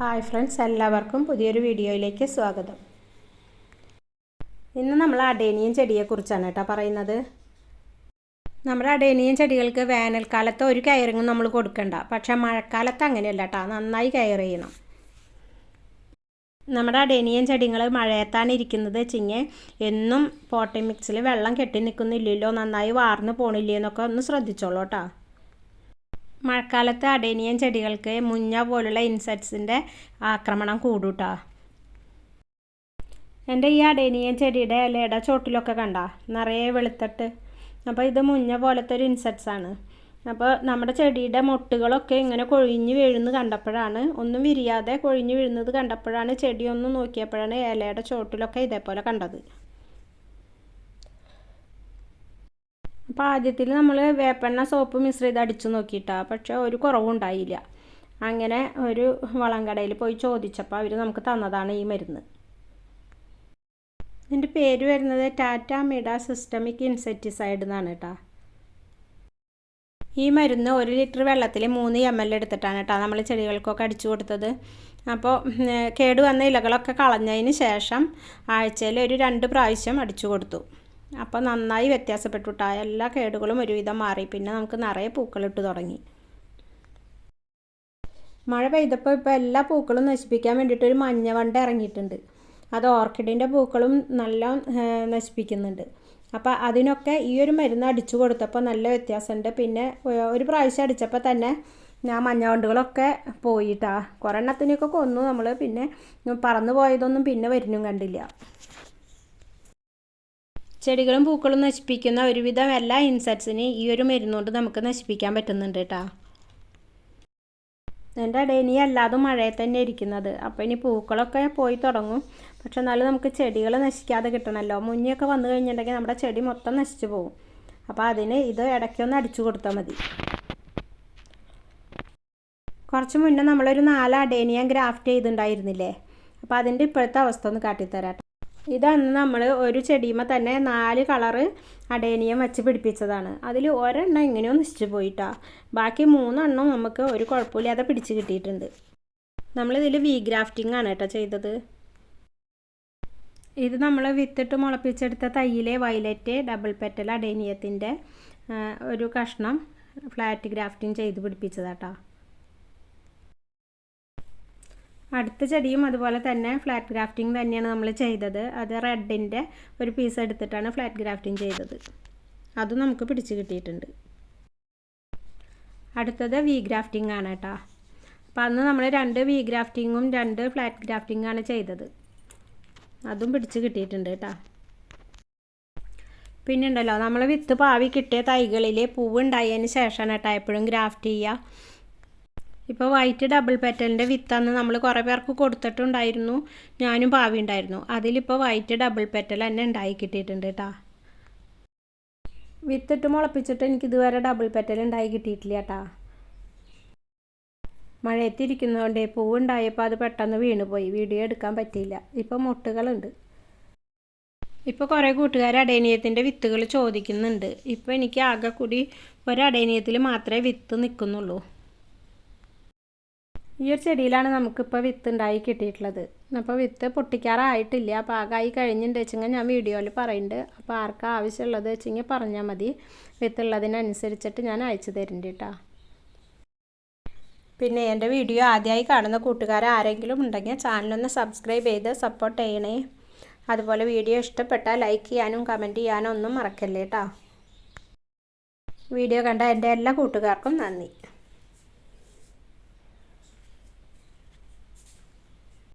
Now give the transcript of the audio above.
Hi friends എല്ലാവർക്കും പുതിയൊരു വീഡിയോയിലേക്ക് സ്വാഗതം. ഇന്ന് നമ്മൾ അടേനിയൻ ചെടിയെക്കുറിച്ചാണ് കേട്ടോ പറയുന്നത്. നമ്മുടെ അടേനിയൻ ചെടികൾക്ക് വേനൽക്കാലത്ത് ഒരു കയറിങ്ങും നമ്മൾ കൊടുക്കണ്ട. പക്ഷേ മഴക്കാലത്ത് അങ്ങനെയല്ല കേട്ടോ നന്നായി കയർ ചെയ്യണം. നമ്മുടെ അടേനിയൻ ചെടികൾ മഴയത്താണ് ഇരിക്കുന്നത് വെച്ചിങ്ങ് എന്നും പോട്ടി മിക്സിൽ വെള്ളം കെട്ടി നിൽക്കുന്നില്ലല്ലോ നന്നായി വാർന്ന് പോണില്ലേ എന്നൊക്കെ ഒന്ന് ശ്രദ്ധിച്ചോളൂ കേട്ടോ. മഴക്കാലത്ത് അടേനിയൻ ചെടികൾക്ക് മുഞ്ഞ പോലുള്ള ഇൻസെക്ട്സിന്റെ ആക്രമണം കൂടൂട്ടാ. എന്റെ ഈ അടേനിയൻ ചെടിയുടെ ഇലയുടെ ചോട്ടിലൊക്കെ കണ്ട നിറയെ വെളുത്തിട്ട്. അപ്പോൾ ഇത് മുഞ്ഞ പോലത്തെ ഒരു ഇൻസെക്ട്സ് ആണ് അപ്പോൾ നമ്മുടെ ചെടിയുടെ മൊട്ടുകളൊക്കെ ഇങ്ങനെ കൊഴിഞ്ഞു വീഴുന്നത് കണ്ടപ്പോഴാണ് ഒന്നും വിരിയാതെ കൊഴിഞ്ഞു വീഴുന്നത് കണ്ടപ്പോഴാണ് ചെടിയൊന്നും നോക്കിയപ്പോഴാണ് ഇലയുടെ ചോട്ടിലൊക്കെ ഇതേപോലെ കണ്ടത്. അപ്പോൾ ആദ്യത്തിൽ നമ്മൾ വേപ്പെണ്ണ സോപ്പ് മിശ്രിത അടിച്ചു നോക്കിയിട്ടാണ് പക്ഷേ ഒരു കുറവുണ്ടായില്ല. അങ്ങനെ ഒരു വളം കടയിൽ പോയി ചോദിച്ചപ്പോൾ അവർ നമുക്ക് തന്നതാണ് ഈ മരുന്ന്. ഇതിന്റെ പേര് വരുന്നത് ടാറ്റ മിഡ സിസ്റ്റമിക് ഇൻസെക്ടിസൈഡ് എന്നാണ് കേട്ടോ ഈ മരുന്ന് ഒരു ലിറ്റർ വെള്ളത്തിൽ മൂന്ന് എം എൽ എടുത്തിട്ടാണ് കേട്ടോ നമ്മൾ ചെടികൾക്കൊക്കെ അടിച്ചു കൊടുത്തത്. അപ്പോൾ കേടുവന്ന ഇലകളൊക്കെ കളഞ്ഞതിന് ശേഷം ആഴ്ചയിൽ ഒരു രണ്ട് പ്രാവശ്യം അടിച്ചു കൊടുത്തു. അപ്പോൾ നന്നായി വ്യത്യാസപ്പെട്ടു എല്ലാ കേടുകളും ഒരുവിധം മാറി. പിന്നെ നമുക്ക് നിറയെ പൂക്കളിട്ട് തുടങ്ങി. മഴ പെയ്തപ്പോൾ ഇപ്പോൾ എല്ലാ പൂക്കളും നശിപ്പിക്കാൻ വേണ്ടിയിട്ട് ഒരു മഞ്ഞ വണ്ട ഇറങ്ങിയിട്ടുണ്ട്. അത് ഓർക്കിഡിന്റെ പൂക്കളും നല്ല നശിപ്പിക്കുന്നുണ്ട്. അപ്പോൾ അതിനൊക്കെ ഈ ഒരു മരുന്ന് അടിച്ചു കൊടുത്തപ്പോൾ നല്ല വ്യത്യാസമുണ്ട്. പിന്നെ ഒരു പ്രാവശ്യം അടിച്ചപ്പോൾ തന്നെ ആ മഞ്ഞവണ്ടുകളൊക്കെ പോയിട്ടാ. കുറേ എണ്ണത്തിനെയൊക്കെ കൊന്നു നമ്മൾ പിന്നെ പറന്നു പോയതൊന്നും പിന്നെ വരുന്നും കണ്ടില്ല. ചെടികളും പൂക്കളും നശിപ്പിക്കുന്ന ഒരുവിധം എല്ലാ ഇൻസെക്ട്സിനെ ഈ ഒരു മരുന്നുകൊണ്ട് നമുക്ക് നശിപ്പിക്കാൻ പറ്റുന്നുണ്ട് കേട്ടോ. എന്റെ ഇടയിൽ അല്ലാതെ മഴയിൽ തന്നെ ഇരിക്കുന്നത്. അപ്പോൾ ഇനി പൂക്കളൊക്കെ പോയി തുടങ്ങും. പക്ഷെ എന്നാലും നമുക്ക് ചെടികൾ നശിക്കാതെ കിട്ടണമല്ലോ മുഞ്ഞൊക്കെ വന്നു കഴിഞ്ഞിട്ടുണ്ടെങ്കിൽ നമ്മുടെ ചെടി മൊത്തം നശിച്ചു പോകും. അപ്പോൾ അതിന് ഇത് ഇടയ്ക്കൊന്ന് അടിച്ചു കൊടുത്താൽ മതി. കുറച്ച് മുന്നേ നമ്മളൊരു നാല് അടേനിയം ഗ്രാഫ്റ്റ് ചെയ്തിട്ടുണ്ടായിരുന്നില്ലേ? അപ്പോൾ അതിന്റെ ഇപ്പോഴത്തെ അവസ്ഥ ഒന്ന് കാട്ടിത്തരാം ഇതന്ന് നമ്മൾ ഒരു ചെടിയുമ്പോൾ തന്നെ നാല് കളറ് അടേനിയം വെച്ച് പിടിപ്പിച്ചതാണ്. അതിൽ ഒരെണ്ണം ഇങ്ങനെയോ നശിച്ചു പോയിട്ടാ. ബാക്കി മൂന്നെണ്ണം നമുക്ക് ഒരു കുഴപ്പമില്ലാതെ പിടിച്ച് കിട്ടിയിട്ടുണ്ട്. നമ്മളിതിൽ വി ഗ്രാഫ്റ്റിംഗ് ആണ് കേട്ടോ ചെയ്തത്. ഇത് നമ്മൾ വിത്തിട്ട് മുളപ്പിച്ചെടുത്ത തൈയിലെ വയലറ്റ് ഡബിൾ പെറ്റൽ അടേനിയത്തിന്റെ ഒരു കഷ്ണം ഫ്ലാറ്റ് ഗ്രാഫ്റ്റിംഗ് ചെയ്ത് പിടിപ്പിച്ചതാട്ടോ. അടുത്ത ചെടിയും അതുപോലെ തന്നെ ഫ്ലാറ്റ് ഗ്രാഫ്റ്റിംഗ് തന്നെയാണ് നമ്മൾ ചെയ്തത്. അത് റെഡിന്റെ ഒരു പീസ് എടുത്തിട്ടാണ് ഫ്ലാറ്റ് ഗ്രാഫ്റ്റിംഗ് ചെയ്തത്. അതും നമുക്ക് പിടിച്ച് കിട്ടിയിട്ടുണ്ട്. അടുത്തത് വി ഗ്രാഫ്റ്റിംഗ് ആണ് കേട്ടോ അപ്പോൾ അന്ന് നമ്മൾ രണ്ട് വി ഗ്രാഫ്റ്റിങ്ങും രണ്ട് ഫ്ലാറ്റ് ഗ്രാഫ്റ്റിംഗ് ആണ് ചെയ്തത്. അതും പിടിച്ച് കിട്ടിയിട്ടുണ്ട് കേട്ടോ പിന്നെ ഉണ്ടല്ലോ നമ്മൾ വിത്ത് പാവി കിട്ടിയ തൈകളിൽ പൂവ് ഉണ്ടായതിന് ശേഷമാണ് കേട്ടോ എപ്പോഴും ഗ്രാഫ്റ്റ് ചെയ്യുക ഇപ്പോൾ വൈറ്റ് ഡബിൾ പെറ്റലിന്റെ വിത്താന്ന് നമ്മൾ കുറേ പേർക്ക് കൊടുത്തിട്ടുണ്ടായിരുന്നു. ഞാനും ഭാവി ഉണ്ടായിരുന്നു. അതിലിപ്പോൾ വൈറ്റ് ഡബിൾ പെറ്റൽ തന്നെ ഉണ്ടായി കിട്ടിയിട്ടുണ്ട് കേട്ടോ വിത്തിട്ട് മുളപ്പിച്ചിട്ട് എനിക്ക് ഇതുവരെ ഡബിൾ പെറ്റൽ ഉണ്ടായി കിട്ടിയിട്ടില്ല കേട്ടാ മഴയത്തിരിക്കുന്നതുകൊണ്ട് പൂവുണ്ടായപ്പോൾ അത് പെട്ടെന്ന് വീണുപോയി. വീഡിയോ എടുക്കാൻ പറ്റിയില്ല. ഇപ്പോൾ മുട്ടുകളുണ്ട്. ഇപ്പോൾ കുറേ കൂട്ടുകാർ അടേനിയത്തിന്റെ വിത്തുകൾ ചോദിക്കുന്നുണ്ട്. ഇപ്പോൾ എനിക്ക് ആകെ കൂടി ഒരു അടേനിയത്തിൽ മാത്രമേ വിത്ത് നിൽക്കുന്നുള്ളൂ ഈ ഒരു ചെടിയിലാണ് നമുക്കിപ്പോൾ വിത്ത് ഉണ്ടായി കിട്ടിയിട്ടുള്ളത്. അപ്പോൾ വിത്ത് പൊട്ടിക്കാറായിട്ടില്ല. പാകമായി കഴിഞ്ഞിട്ട് വെച്ചെങ്കിൽ ഞാൻ വീഡിയോയിൽ പറയുന്നുണ്ട് അപ്പോൾ ആർക്കാ ആവശ്യമുള്ളത് വെച്ചെങ്കിൽ പറഞ്ഞാൽ മതി. വിത്ത് ഉള്ളതിനനുസരിച്ചിട്ട് ഞാൻ അയച്ചു തരുന്നുണ്ട് കേട്ടോ പിന്നെ എന്റെ വീഡിയോ ആദ്യമായി കാണുന്ന കൂട്ടുകാർ ആരെങ്കിലും ഉണ്ടെങ്കിൽ ചാനലൊന്ന് സബ്സ്ക്രൈബ് ചെയ്ത് സപ്പോർട്ട് ചെയ്യണേ. അതുപോലെ വീഡിയോ ഇഷ്ടപ്പെട്ടാൽ ലൈക്ക് ചെയ്യാനും കമന്റ് ചെയ്യാനും ഒന്നും മറക്കല്ലേ കേട്ടോ വീഡിയോ കണ്ട എന്റെ എല്ലാ കൂട്ടുകാർക്കും നന്ദി.